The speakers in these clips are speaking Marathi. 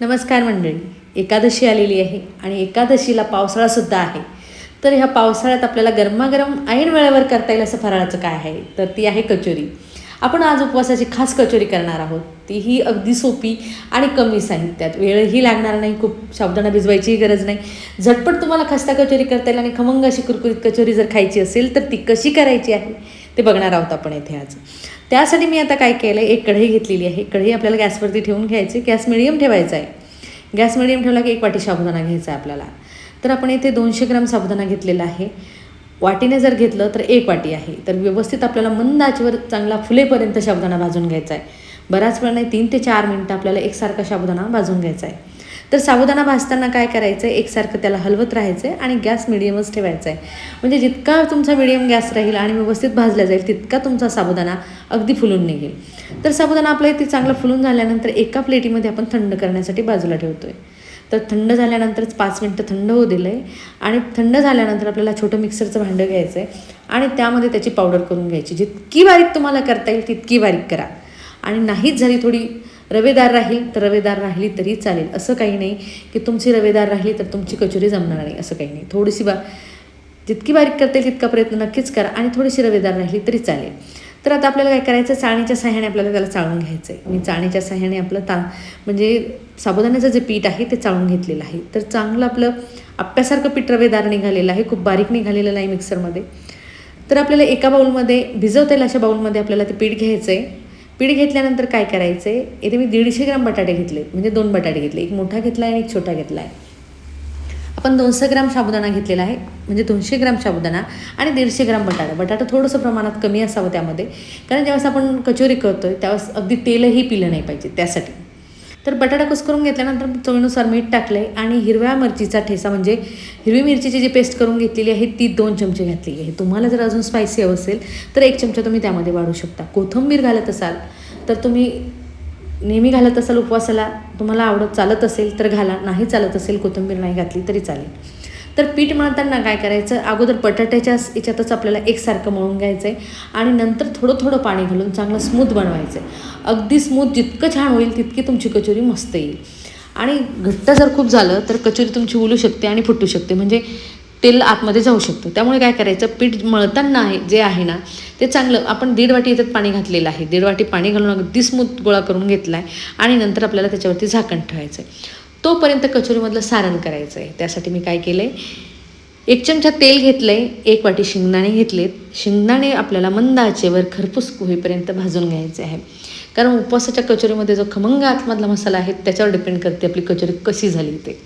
नमस्कार मंडळी. एकादशी आलेली आहे आणि एकादशीला पावसाळासुद्धा आहे. तर ह्या पावसाळ्यात आपल्याला गरमागरम ऐन वेळेवर करता येईल असं फराळाचं काय आहे? तर ती आहे कचोरी. आपण आज उपवासाची खास कचोरी करणार आहोत. तीही अगदी सोपी आणि कमी साहित्यात. वेळही लागणार नाही खूप साबुदाणा भिजवायचीही गरज नाही. झटपट तुम्हाला खस्ता कचोरी करता येईल आणि खमंग अशी कुरकुरीत कचोरी जर खायची असेल तर ती कशी करायची आहे? ते बघणार आहोत आपण इथे आज. त्यासाठी मी आता काय केलं आहे एक कढई घेतलेली आहे. कढई आपल्याला गॅसवरती ठेवून घ्यायची. गॅस मिडियम ठेवायचा आहे. गॅस मिडियम ठेवला की एक वाटी साबुदाणा घ्यायचा आहे आपल्याला. तर आपण इथे दोनशे ग्राम साबुदाणा घेतलेला आहे. वाटीने जर घेतलं तर एक वाटी आहे. तर व्यवस्थित आपल्याला मंद आचेवर चांगला फुलेपर्यंत साबुदाणा भाजून घ्यायचा आहे. बऱ्याच वेळाने तीन ते चार मिनटं आपल्याला एकसारखा साबुदाणा भाजून घ्यायचा आहे. तर साबुदाणा भाजताना काय करायचं आहे एकसारखं त्याला हलवत राहायचं आहे आणि गॅस मिडियमच ठेवायचा आहे म्हणजे जितका तुमचा मिडियम गॅस राहील आणि व्यवस्थित भाजला जाईल तितका तुमचा साबुदाणा अगदी फुलून निघेल. तर साबुदाणा आपला इथे चांगला फुलून झाल्यानंतर एका प्लेटीमध्ये आपण थंड करण्यासाठी बाजूला ठेवतो आहे तर थंड झाल्यानंतरच पाच मिनटं थंड होऊ दिलं आहे आणि थंड झाल्यानंतर आपल्याला छोटं मिक्सरचं भांडं घ्यायचं आहे आणि त्यामध्ये त्याची पावडर करून घ्यायची. जितकी बारीक तुम्हाला करता येईल तितकी बारीक करा. आणि नाहीच झाली थोडी रवेदार राहील तर रवेदार राहिली तरी चालेल. असं काही नाही की तुमची रवेदार राहिली तर तुमची कचोरी जमणार नाही असं काही नाही. थोडीशी बा जितकी बारीक करता येईल तितका प्रयत्न नक्कीच करा आणि थोडीशी रवेदार राहिली तरी चालेल. तर आता आपल्याला काय करायचं चाळणीच्या सहाय्याने आपल्याला त्याला चाळून घ्यायचं आहे मी चाळणीच्या सहाय्याने आपलं ता म्हणजे साबुदाण्याचं जे पीठ आहे ते चाळून घेतलेलं आहे. तर चांगलं आपलं आप्यासारखं पीठ रवेदार निघालेलं आहे. खूप बारीक निघालेलं नाही मिक्सरमध्ये. तर आपल्याला एका बाऊलमध्ये भिजवता येईल अशा बाऊलमध्ये आपल्याला ते पीठ घ्यायचं आहे पीठ घेतल्यानंतर काय करायचं आहे इथे मी दीडशे ग्राम बटाटे घेतले म्हणजे दोन बटाटे घेतले. एक मोठा घेतला आहे आणि एक छोटा घेतला आहे. आपण दोनशे ग्राम साबुदाणा घेतलेला आहे. म्हणजे दोनशे ग्राम साबुदाणा आणि दीडशे ग्राम बटाटा. बटाटा थोडंसं प्रमाणात कमी असावं त्यामध्ये. कारण ज्यावेळेस आपण कचोरी करतो आहे त्यावेळेस अगदी तेलही पिलं नाही पाहिजे त्यासाठी. तर बटाटा कुसकरून घेतल्यानंतर चवीनुसार मीठ टाकलं आहे आणि हिरव्या मिरचीचा ठेसा म्हणजे हिरवी मिरचीची जी पेस्ट करून घेतलेली आहे ती दोन चमचे घातलेली आहे. तुम्हाला जर अजून स्पायसी हवं असेल तर एक चमचा तुम्ही त्यामध्ये वाढू शकता. कोथिंबीर घालत असाल तर तुम्ही नेहमी घालत असाल उपवासाला तुम्हाला आवडत चालत असेल तर घाला. नाही चालत असेल कोथिंबीर नाही घातली तरी चालेल. तर पीठ मळताना काय करायचं? अगोदर बटाट्याच्या याच्यातच आपल्याला एकसारखं मळून घ्यायचं आहे आणि नंतर थोडं थोडं पाणी घालून चांगलं स्मूथ बनवायचं आहे अगदी स्मूथ जितकं छान होईल तितकी तुमची कचोरी मस्त येईल. आणि घट्ट जर खूप झालं तर कचोरी तुमची उलू शकते आणि फुटू शकते. म्हणजे तेल आतमध्ये जाऊ शकतं. त्यामुळे काय करायचं? पीठ मळताना आहे जे आहे ना ते चांगलं आपण दीड वाटी याच्यात पाणी घातलेलं आहे. दीड वाटी पाणी घालून अगदी स्मूथ गोळा करून घेतला आहे आणि नंतर आपल्याला त्याच्यावरती झाकण ठेवायचं आहे तोपर्यंत कचोरीमधलं सारण करायचं आहे त्यासाठी मी काय केलं आहे एक चमचा तेल घेतलं आहे एक वाटी शेंगदाणे घेतलेत. शेंगदाणे आपल्याला मंद आचेवर खरपूस होईपर्यंत भाजून घ्यायचे आहे कारण उपवासाच्या कचोरीमध्ये जो खमंग आतमधला मसाला आहे त्याच्यावर डिपेंड करते आपली कचोरी कशी झाली ते.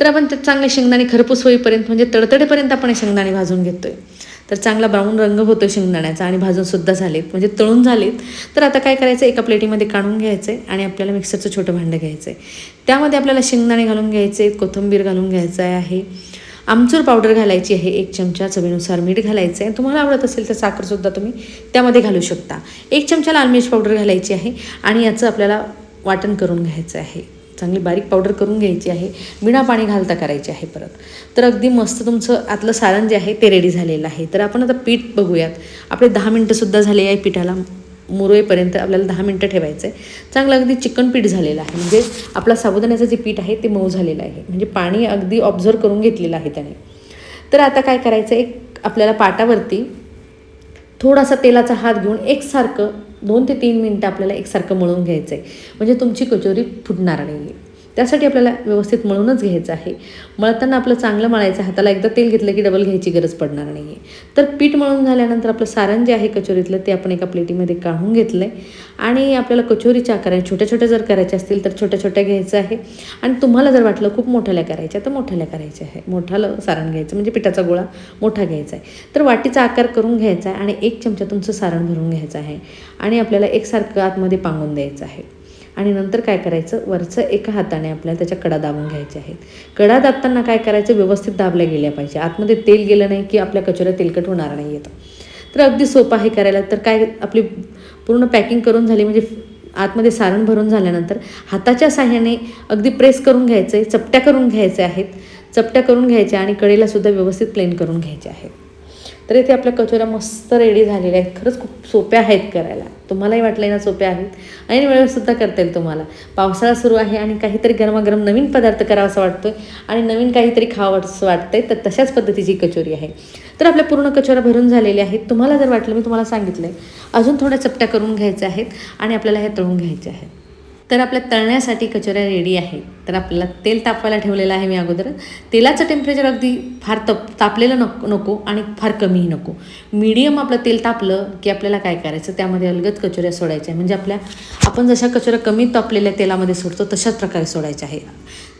तर आपण ते चांगले शेंगदाणे खरपूस होईपर्यंत म्हणजे तडतडेपर्यंत आपण हे शेंगदाणे भाजून घेतो आहे तर चांगला ब्राऊन रंग होतो शेंगदाण्याचा आणि भाजूनसुद्धा झालेत. म्हणजे तळून झालेत. तर आता काय करायचं? एका प्लेटीमध्ये काढून घ्यायचं आहे आणि आपल्याला मिक्सरचं छोटं भांडं घ्यायचं आहे त्यामध्ये आपल्याला शेंगदाणे घालून घ्यायचे कोथिंबीर घालून घ्यायचं आहे. आमचूर पावडर घालायची आहे एक चमचा चवीनुसार मीठ घालायचं आहे तुम्हाला आवडत असेल तर साखरसुद्धा तुम्ही त्यामध्ये घालू शकता. एक चमचा लाल मिरच पावडर घालायची आहे आणि याचं आपल्याला वाटण करून घ्यायचं आहे. चांगली बारीक पावडर करून घ्यायची आहे. बिना पाणी घालता करायची आहे परत. तर अगदी मस्त तुमचं आतलं सारण जे आहे ते रेडी झालेलं आहे. तर आपण आता पीठ बघूयात. आपले दहा मिनटंसुद्धा झाले आहे पिठाला. मुरवेपर्यंत आपल्याला दहा मिनटं ठेवायचं आहे चांगलं अगदी चिकन पीठ झालेलं आहे. म्हणजे आपला साबुदाण्याचं जे पीठ आहे ते मऊ झालेलं आहे. म्हणजे पाणी अगदी ऑब्झर्व करून घेतलेलं आहे त्याने. तर आता काय करायचं? एक आपल्याला पाटावरती थोडासा तेलाचा हात घेऊन एकसारखं दोन ते तीन मिनटं आपल्याला एकसारखं मळून घ्यायचं आहे म्हणजे तुमची कचोरी फुटणार नाही आहे त्यासाठी आपल्याला व्यवस्थित मळूनच घ्यायचं आहे. मळताना आपलं चांगलं मळायचं हाताला एकदा तेल घेतलं की डबल घ्यायची गरज पडणार नाही आहे तर पीठ मळून झाल्यानंतर आपलं सारण जे आहे कचोरीतलं ते आपण एका प्लेटीमध्ये काढून घेतलं आहे आणि आपल्याला कचोरीच्या आकाराने छोट्या छोट्या जर करायच्या असतील तर छोट्या छोट्या घ्यायचं आहे. आणि तुम्हाला जर वाटलं खूप मोठ्याल्या करायच्या तर मोठ्याल्या करायच्या आहे. मोठालं सारण घ्यायचं म्हणजे पिठाचा गोळा मोठा घ्यायचा आहे. तर वाटीचा आकार करून घ्यायचा आहे आणि एक चमचा तुमचं सारण भरून घ्यायचं आहे. आणि आपल्याला एकसारखं आतमध्ये पांगून द्यायचं आहे. आणि नंतर काय करायचं? वरचं एका हाताने आपल्याला त्याच्या कडा दाबून घ्यायच्या आहेत. कडा दाबताना काय करायचं? व्यवस्थित दाबल्या गेल्या पाहिजे. आतमध्ये तेल गेलं नाही की आपल्या कचोऱ्या तेलकट होणार नाही येतं. तर अगदी सोपं आहे करायला. तर काय आपली पूर्ण पॅकिंग करून झाली म्हणजे आतमध्ये सारण भरून झाल्यानंतर हाताच्या साह्याने अगदी प्रेस करून घ्यायचं आहे चपट्या करून घ्यायचे आहेत. चपट्या करून घ्यायच्या आणि कडेला सुद्धा व्यवस्थित प्लेन करून घ्यायचे आहेत. तर इथे आपल्या कचोऱ्या मस्त रेडी झालेल्या आहेत. खरंच खूप सोप्या आहेत करायला. तुम्हालाही वाटलं ना सोप्या आहेत? आणि वेळेसुद्धा करता येईल तुम्हाला. पावसाळा सुरू आहे आणि काहीतरी गरमागरम नवीन पदार्थ करावा असं वाटतोय आणि नवीन काहीतरी खावं असं वाटतंय तर तशाच पद्धतीची कचोरी आहे. तर आपल्या पूर्ण कचोऱ्या भरून झालेल्या आहेत. तुम्हाला जर वाटलं मी तुम्हाला सांगितलं आहे अजून थोड्या चपट्या करून घ्यायच्या आहेत आणि आपल्याला हे तळून घ्यायचे आहेत. तर आपल्या तळण्यासाठी कचोऱ्या रेडी आहेत. तर आपल्याला तेल तापवायला ठेवलेलं आहे मी अगोदर. तेलाचं टेम्परेचर अगदी फार तप तापलेलं नको नको आणि फार कमीही नको. मीडियम आपलं तेल तापलं की आपल्याला काय करायचं? त्यामध्ये अलगद कचोऱ्या सोडायच्या म्हणजे आपल्या आपण जशा कचोऱ्या कमी तापलेल्या तेलामध्ये सोडतो तशाच प्रकारे सोडायच्या आहे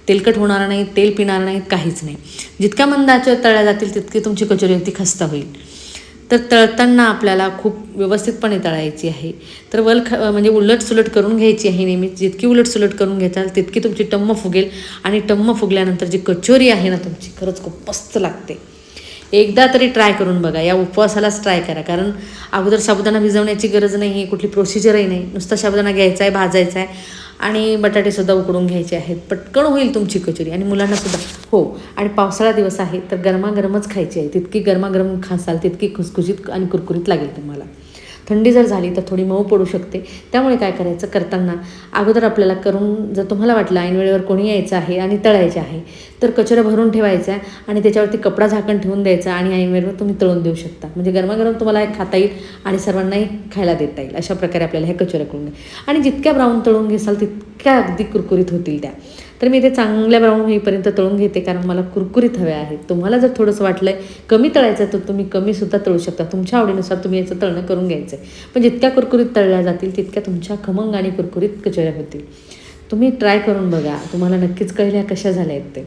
तेलकट होणार नाही तेल पिणार नाहीत काहीच नाही. जितक्या मंदाच्या तळल्या जातील तितकी तुमची कचोरी अगदी खस्ता होईल. तर तळताना आपल्याला खूप व्यवस्थितपणे तळायची आहे. तर वल ख म्हणजे उलट सुलट करून घ्यायची आहे नेहमी. जितकी उलट सुलट करून घेताल तितकी तुमची टम्म फुगेल आणि टम्म फुगल्यानंतर जी कचोरी आहे ना तुमची खरंच खूप मस्त लागते. एकदा तरी ट्राय करून बघा. या उपवासालाच ट्राय करा. कारण अगोदर साबुदाणा भिजवण्याची गरज नाही कुठली प्रोसिजरही नाही. नुसता साबुदाणा घ्यायचा आहे भाजायचा आहे आणि बटाटेसुद्धा उकडून घ्यायचे आहेत. पटकन होईल तुमची कचोरी. आणि मुलांनासुद्धा. हो आणि पावसाळा दिवस आहे तर गरमागरमच खायची आहे. तितकी गरमागरम खासाल तितकी खुसखुशीत आणि कुरकुरीत लागेल तुम्हाला. थंडी जर झाली तर थोडी मऊ पडू शकते. त्यामुळे काय करायचं? करताना अगोदर आपल्याला करून जर तुम्हाला वाटलं ऐन वेळेवर कोणी यायचं आहे आणि तळायचं आहे तर कचरा भरून ठेवायच्या आणि त्याच्यावरती कपडा झाकण ठेवून द्यायचा आणि ऐन वेळेवर तुम्ही तळून देऊ शकता. म्हणजे गरमागरम तुम्हाला हे खाता येईल आणि सर्वांनाही खायला देता येईल. अशा प्रकारे आपल्याला हे कचोऱ्या करून आणि जितक्या ब्राऊन तळून घेसाल तितक्या अगदी कुरकुरीत होतील त्या. तर मी ते चांगल्या ब्राऊन होईपर्यंत तळून घेते कारण मला कुरकुरीत हवे आहेत तुम्हाला जर थोडंसं वाटलं आहे कमी तळायचं तर तुम्ही कमीसुद्धा तळू शकता. तुमच्या आवडीनुसार तुम्ही याचं तळणं करून घ्यायचं आहे. पण जितक्या कुरकुरीत तळल्या जातील तितक्या तुमच्या खमंग आणि कुरकुरीत कचऱ्या होतील. तुम्ही ट्राय करून बघा. तुम्हाला नक्कीच कळल्या कशा झाल्या आहेत ते.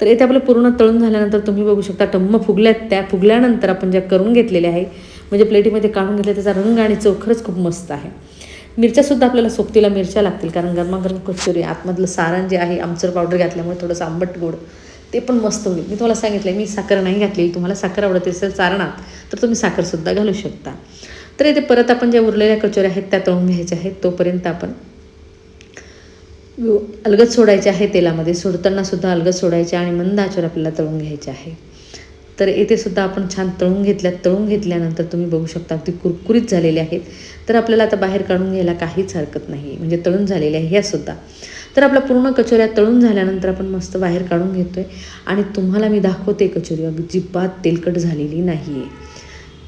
तर येथे आपलं पूर्ण तळून झाल्यानंतर तुम्ही बघू शकता टम्म फुगल्यात. त्या फुगल्यानंतर आपण ज्या करून घेतलेल्या आहे म्हणजे प्लेटीमध्ये काढून घेतल्या त्याचा रंग आणि चव खरंच खूप मस्त आहे. मिरच्यासुद्धा आपल्याला सोबतीला मिरच्या लागतील कारण गरमागरम कचोरी आतमधलं सारण जे आहे आमचर पावडर घातल्यामुळे थोडंसं आंबट गोड ते पण मस्त होईल. मी तुम्हाला सांगितलं मी साखर नाही घातली तुम्हाला साखर आवडत असेल चारणात तर तुम्ही साखरसुद्धा घालू शकता. तर इथे परत आपण ज्या उरलेल्या कचोऱ्या आहेत त्या तळून घ्यायच्या आहेत तोपर्यंत आपण अलगद सोडायचे आहे तेलामध्ये सोडताना सुद्धा अलगद सोडायचे आणि मंद आचेवर आपल्याला तळून घ्यायचे आहे. तर येथे सुद्धा आपण छान तळून घेतल्यात तळून घेतल्यानंतर तुम्ही बघू शकता अगदी कुरकुरीत झालेले आहेत. तर आपल्याला आता बाहेर काढून घ्यायला काहीच हरकत नाही. म्हणजे तळून झालेल्या आहे ह्या सुद्धा. तर आपल्या पूर्ण कचोऱ्या तळून झाल्यानंतर आपण मस्त बाहेर काढून घेतो आहे आणि तुम्हाला मी दाखवते कचोरी. अजिबात तेलकट झालेली नाही आहे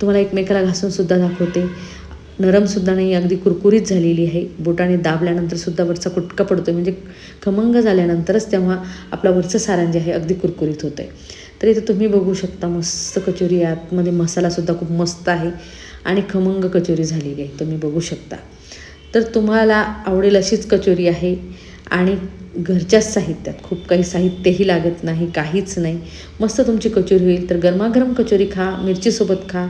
तुम्हाला एकमेकाला घासूनसुद्धा दाखवते. नरमसुद्धा नाही अगदी कुरकुरीत झालेली आहे. बोटाने दाबल्यानंतर सुद्धा वरचा कुटका पडतो म्हणजे खमंग झाल्यानंतरच तेव्हा आपला वरचं सारण जे आहे अगदी कुरकुरीत होतं आहे तर इथं तुम्ही बघू शकता मस्त कचोरी आतमध्ये मसालासुद्धा खूप मस्त आहे. आणि खमंग कचोरी झालेली आहे. तुम्ही बघू शकता. तर तुम्हाला आवडेल अशीच कचोरी आहे. आणि घरच्याच साहित्यात खूप काही साहित्यही लागत नाही काहीच नाही. मस्त तुमची कचोरी होईल. तर गरमागरम कचोरी खा मिरचीसोबत खा.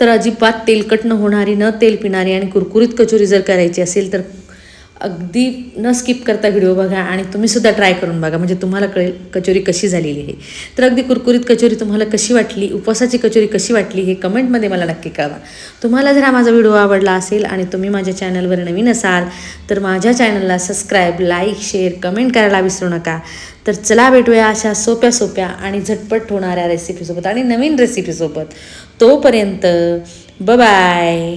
तर अजिबात तेलकट न होणारी न तेल पिणारी आणि कुरकुरीत कचोरी जर करायची असेल तर अगदी न स्किप करता व्हिडिओ बघा आणि तुम्हीसुद्धा ट्राय करून बघा. म्हणजे तुम्हाला कळेल कचोरी कशी झालेली आहे. तर अगदी कुरकुरीत कचोरी तुम्हाला कशी वाटली उपवासाची कचोरी कशी वाटली हे कमेंटमध्ये मला नक्की कळवा. तुम्हाला जर हा माझा व्हिडिओ आवडला असेल आणि तुम्ही माझ्या चॅनलवर नवीन असाल तर माझ्या चॅनलला सबस्क्राईब लाईक शेअर कमेंट करायला विसरू नका. तर चला भेटूया अशा सोप्या सोप्या आणि झटपट होणाऱ्या रेसिपीसोबत आणि नवीन रेसिपीसोबत तोपर्यंत बाय